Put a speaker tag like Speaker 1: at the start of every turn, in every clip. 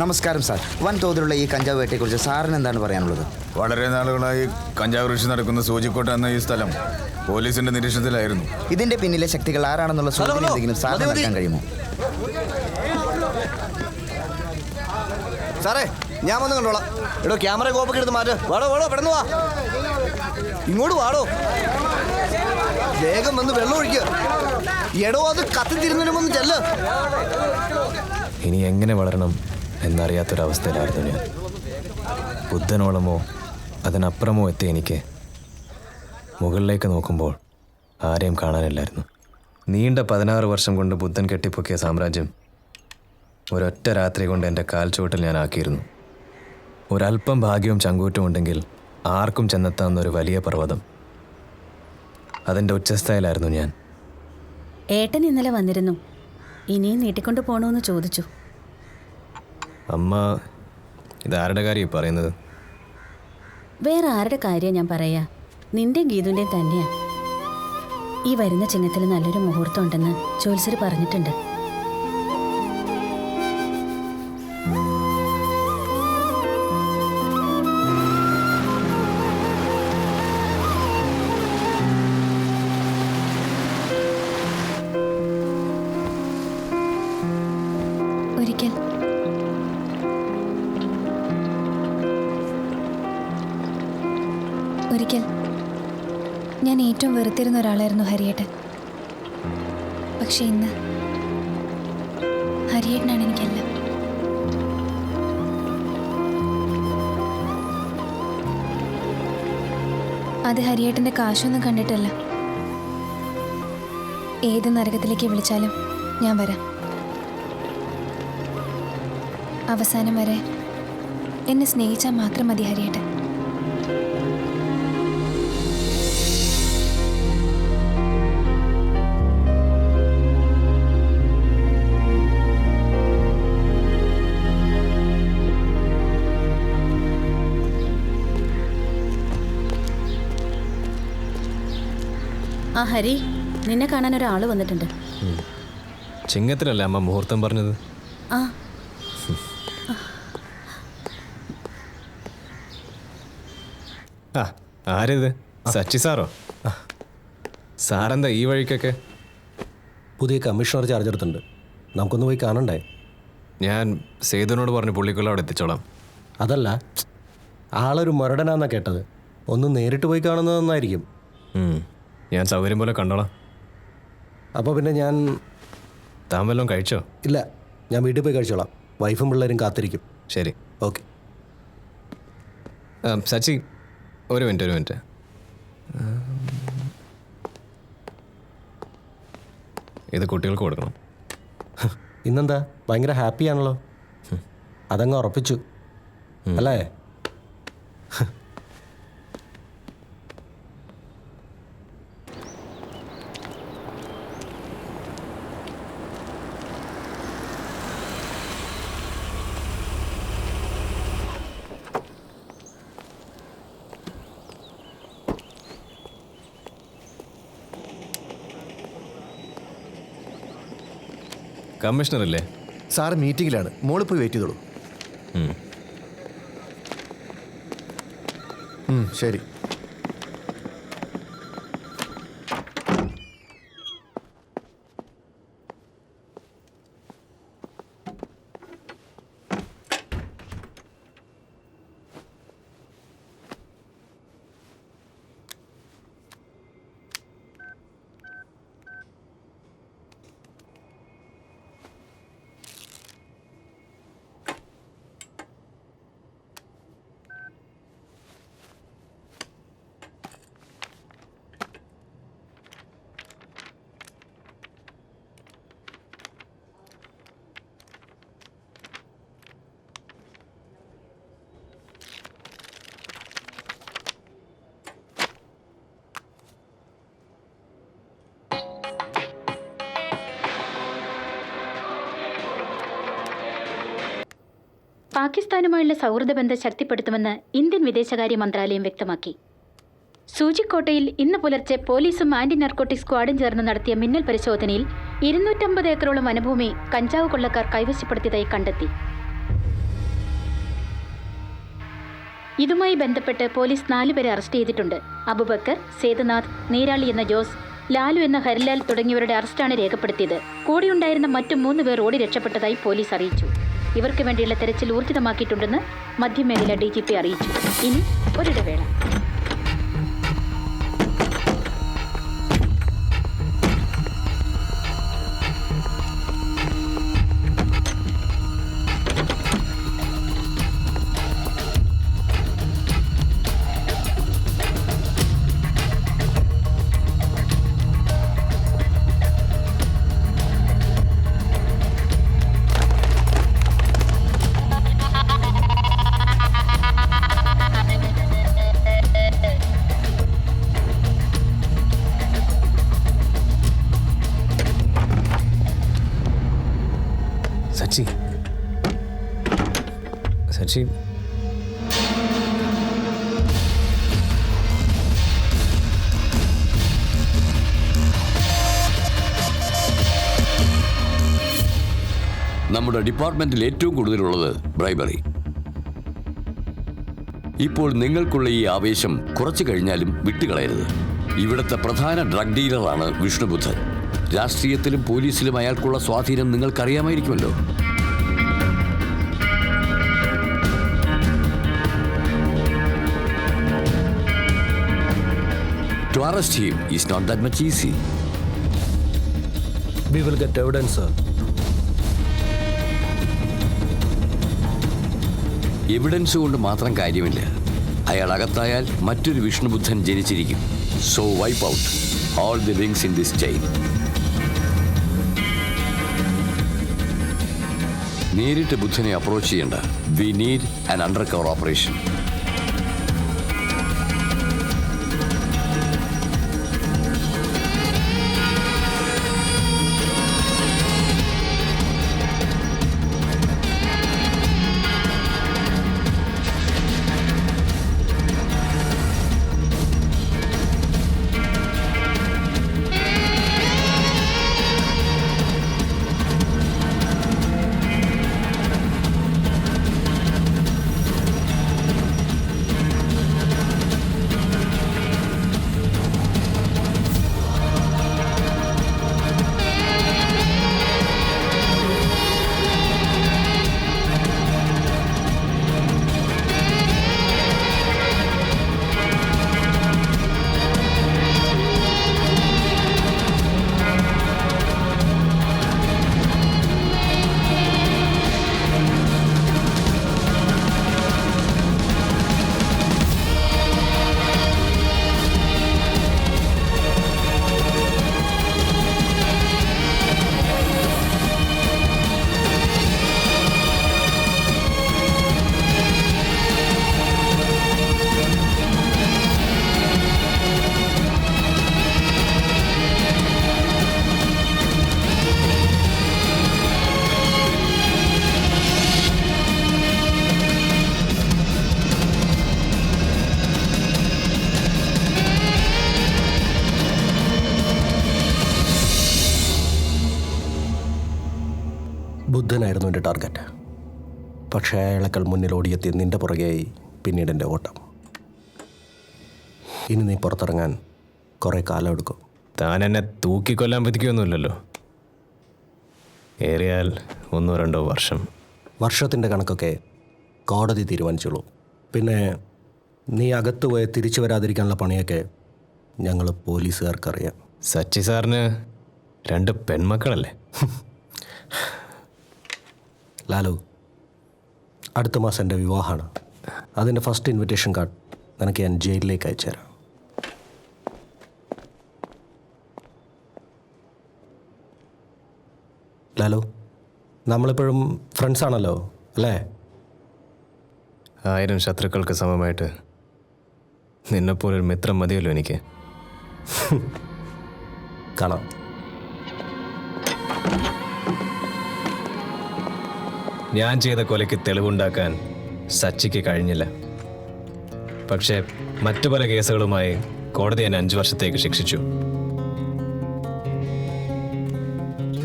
Speaker 1: നമസ്കാരം സാർ. വൻതോതിലുള്ള ഈ കഞ്ചാവ് വേട്ടയെക്കുറിച്ച് സാറിന് എന്താണ് പറയാനുള്ളത്?
Speaker 2: വളരെ നാളുകളായി കഞ്ചാവ് കൃഷി നടക്കുന്ന സൂചിക്കോട്ട എന്ന ഈ സ്ഥലം പോലീസിന്റെ നിരീക്ഷണത്തിലായിരുന്നു.
Speaker 1: ഇതിന്റെ പിന്നിലെ ശക്തികൾ ആരാണെന്നുള്ള സൂചന എന്തെങ്കിലും സാറിന്. നൽകാൻ കഴിയുമോ?
Speaker 3: സാറേ ഞാൻ വന്ന് കണ്ടോളാം. എടോ ക്യാമറ കോപ്പൊക്കെ എടുത്ത് മാറ്റ്. വാടോ വാടോ പെടന്ന് വാ. ഇങ്ങോട്ട് വാടോ. വേഗം വന്ന് വെള്ളം ഒഴിക്കുക എടോ അത് കത്തിരുന്നതിനും ഒന്ന് ചെല്ല്.
Speaker 4: ഇനി എങ്ങനെ വളരണം? എന്നറിയാത്തൊരവസ്ഥയിലായിരുന്നു ഞാൻ. ബുദ്ധനോളമോ അതിനപ്പുറമോ എത്തി എനിക്ക് മുകളിലേക്ക് നോക്കുമ്പോൾ ആരെയും കാണാനില്ലായിരുന്നു. നീണ്ട പതിനാറ് വർഷം കൊണ്ട് ബുദ്ധൻ കെട്ടിപ്പൊക്കിയ സാമ്രാജ്യം ഒരൊറ്റ രാത്രി കൊണ്ട് എന്റെ കാൽച്ചുവട്ടിൽ ഞാൻ ആക്കിയിരുന്നു. ഒരല്പം ഭാഗ്യവും ചങ്കൂറ്റും ഉണ്ടെങ്കിൽ ആർക്കും ചെന്നെത്താവുന്ന ഒരു വലിയ പർവതം. അതിന്റെ ഉച്ചസ്ഥായിലായിരുന്നു ഞാൻ.
Speaker 5: ഏട്ടൻ ഇന്നലെ വന്നിരുന്നു. ഇനിയും നീട്ടിക്കൊണ്ട് പോകണമെന്ന് ചോദിച്ചു.
Speaker 4: അമ്മ ഇതാരുടെ കാര്യം പറയുന്നത്?
Speaker 5: വേറെ ആരുടെ കാര്യം ഞാൻ പറയാ? നിന്റെ ഗീതുവിന്റെയും തന്നെയാ. ഈ വരുന്ന ചിങ്ങത്തിൽ നല്ലൊരു മുഹൂർത്തം ഉണ്ടെന്ന് ജോത്സര് പറഞ്ഞിട്ടുണ്ട്.
Speaker 6: ഒരിക്കൽ ഞാൻ ഏറ്റവും വെറുത്തിരുന്ന ഒരാളായിരുന്നു ഹരിയേട്ടൻ. പക്ഷെ ഇന്ന് ഹരിയേട്ടനാണ് എനിക്കെല്ലാം. അത് ഹരിയേട്ടന്റെ കാശൊന്നും കണ്ടിട്ടല്ല. ഏത് നരകത്തിലേക്ക് വിളിച്ചാലും ഞാൻ വരാം. അവസാനം വരെ എന്നെ സ്നേഹിച്ചാൽ മാത്രം മതി ഹരിയേട്ടൻ.
Speaker 5: ആ ഹരി നിന്നെ കാണാൻ ഒരാൾ വന്നിട്ടുണ്ട്.
Speaker 4: ചിങ്ങത്തിലല്ലേ അമ്മ മുഹൂർത്തം പറഞ്ഞത്?
Speaker 5: ആ.
Speaker 4: ആ ആരിത്? സച്ചി സാറോ? ആ. സാറെന്താ ഈ വഴിക്കൊക്കെ?
Speaker 7: പുതിയ കമ്മീഷണർ ചാർജ് എടുത്തിട്ടുണ്ട്. നമുക്കൊന്ന് പോയി കാണണ്ടേ?
Speaker 4: ഞാൻ സേതുവിനോട് പറഞ്ഞു പുള്ളിക്കുള്ള അവിടെ എത്തിച്ചോളാം.
Speaker 7: അതല്ല ആളൊരു മുരടനാന്നാ കേട്ടത്. ഒന്ന് നേരിട്ട് പോയി കാണുന്നത് നന്നായിരിക്കും.
Speaker 4: ഞാൻ സൗകര്യം പോലെ കണ്ടോളാം.
Speaker 7: അപ്പോൾ പിന്നെ ഞാൻ
Speaker 4: താൻ വല്ലതും കഴിച്ചോ?
Speaker 7: ഇല്ല ഞാൻ വീട്ടിൽ പോയി കഴിച്ചോളാം. വൈഫും പിള്ളേരും കാത്തിരിക്കും.
Speaker 4: ശരി.
Speaker 7: ഓക്കെ.
Speaker 4: സച്ചി ഒരു മിനിറ്റ് ഒരു മിനിറ്റ്. ഇത് കുട്ടികൾക്ക് കൊടുക്കണം.
Speaker 7: ഇന്നെന്താ? ഭയങ്കര ഹാപ്പിയാണല്ലോ അതങ്ങ് ഉറപ്പിച്ചു. അല്ലേ?
Speaker 4: കമ്മീഷണർ അല്ലേ
Speaker 3: സാറ് മീറ്റിംഗിലാണ് മോൾ പോയി വെയിറ്റ് ചെയ്തോളൂ. ശരി.
Speaker 8: പാകിസ്ഥാനുമായുള്ള സൗഹൃദ ബന്ധം ശക്തിപ്പെടുത്തുമെന്ന് ഇന്ത്യൻ വിദേശകാര്യ മന്ത്രാലയം വ്യക്തമാക്കി. സൂചിക്കോട്ടയിൽ ഇന്ന് പുലർച്ചെ പോലീസും ആന്റി നർക്കോട്ടിക് സ്ക്വാഡും ചേർന്ന് നടത്തിയ മിന്നൽ പരിശോധനയിൽ ഇരുന്നൂറ്റമ്പത് ഏക്കറോളം വനഭൂമി കഞ്ചാവ് കൊള്ളക്കാർ കൈവശപ്പെടുത്തിയതായി കണ്ടെത്തി. ഇതുമായി ബന്ധപ്പെട്ട് പോലീസ് നാലുപേരെ അറസ്റ്റ് ചെയ്തിട്ടുണ്ട്. അബുബക്കർ സേതുനാഥ് നീരാളി എന്ന ജോസ് ലാലു എന്ന ഹരിലാൽ തുടങ്ങിയവരുടെ അറസ്റ്റാണ് രേഖപ്പെടുത്തിയത്. കൂടെയുണ്ടായിരുന്ന മറ്റു മൂന്ന് പേർ ഓടി രക്ഷപ്പെട്ടതായി പോലീസ് അറിയിച്ചു. ഇവർക്ക് വേണ്ടിയുള്ള തെരച്ചിൽ ഊർജിതമാക്കിയിട്ടുണ്ടെന്ന് മധ്യമേഖല ഡി ജി പി അറിയിച്ചു. ഇനി ഒരിടവേള.
Speaker 4: സച്ചി
Speaker 9: നമ്മുടെ ഡിപ്പാർട്ട്മെന്റിൽ ഏറ്റവും കൂടുതലുള്ളത് ബ്രൈബറി ഇപ്പോൾ നിങ്ങൾക്കുള്ള ഈ ആവേശം കുറച്ചു കഴിഞ്ഞാലും വിട്ടുകളയരുത്. ഇവിടുത്തെ പ്രധാന ഡ്രഗ് ഡീലറാണ് വിഷ്ണുബുദ്ധൻ. രാഷ്ട്രീയത്തിലും പോലീസിലും അയാൾക്കുള്ള സ്വാധീനം നിങ്ങൾക്കറിയാമായിരിക്കുമല്ലോ. Arrest him. Is not that much easy.
Speaker 7: We will get evidence, sir.
Speaker 9: Evidence കൊണ്ട് മാത്രം കാര്യമില്ല. അയാൾ അകത്തായാൽ മറ്റൊരു വിഷ്ണുബുദ്ധൻ ജനിച്ചിരിക്കും. So wipe out all the links in this chain നേരിട്ട് ബുദ്ധനെ അപ്രോച്ച് ചെയ്യേണ്ട. We need an undercover operation
Speaker 7: ബുദ്ധനായിരുന്നു എന്റെ ടാർഗറ്റ്. പക്ഷേ അയാളെക്കാൾ മുന്നിൽ ഓടിയെത്തി നിന്റെ പുറകെയായി പിന്നീട് എന്റെ ഓട്ടം. ഇനി നീ പുറത്തിറങ്ങാൻ കുറേ കാലം എടുക്കും.
Speaker 4: താൻ എന്നെ തൂക്കിക്കൊല്ലാൻ പറ്റിക്കൊന്നുമില്ലല്ലോ ഏറിയാൽ ഒന്നോ രണ്ടോ വർഷം.
Speaker 7: വർഷത്തിന്റെ കണക്കൊക്കെ കോടതി തീരുമാനിച്ചുള്ളൂ. പിന്നെ നീ അകത്ത് പോയി തിരിച്ചു വരാതിരിക്കാനുള്ള പണിയൊക്കെ ഞങ്ങൾ പോലീസുകാർക്കറിയാം.
Speaker 4: സച്ചി സാറിന് രണ്ട് പെൺമക്കളല്ലേ?
Speaker 7: ലാലു അടുത്ത മാസം എന്റെ വിവാഹമാണ്. അതിന്റെ ഫസ്റ്റ് ഇൻവിറ്റേഷൻ കാർഡ് നിനക്ക് ഞാൻ ജയിലിലേക്ക് അയച്ചു തരാം. ലാലു നമ്മളിപ്പോഴും ഫ്രണ്ട്സ് ആണല്ലോ അല്ലേ?
Speaker 4: ആയിരം ശത്രുക്കൾക്ക് സമമായിട്ട് നിന്നെപ്പോലൊരു മിത്രം മതിയല്ലോ എനിക്ക്.
Speaker 7: കാണാം.
Speaker 4: ഞാൻ ചെയ്ത കൊലയ്ക്ക് തെളിവുണ്ടാക്കാൻ സച്ചിക്ക് കഴിഞ്ഞില്ല. പക്ഷേ മറ്റു പല കേസുകളുമായി കോടതി എന്നെ അഞ്ചു വർഷത്തേക്ക് ശിക്ഷിച്ചു.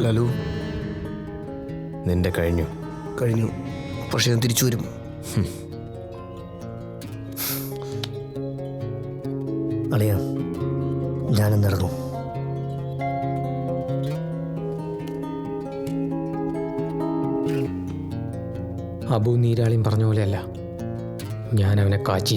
Speaker 3: ലലു.
Speaker 4: നിന്റെ കഴിഞ്ഞു.
Speaker 3: കഴിഞ്ഞു. പക്ഷേ ഞാൻ തിരിച്ചു വരും.
Speaker 10: അളിയ ഞാനെന്നിറങ്ങും.
Speaker 11: നടന്നു അബു നീരാളിയും പറഞ്ഞ പോലെയല്ല. ഞാൻ അവനെ കാച്ചി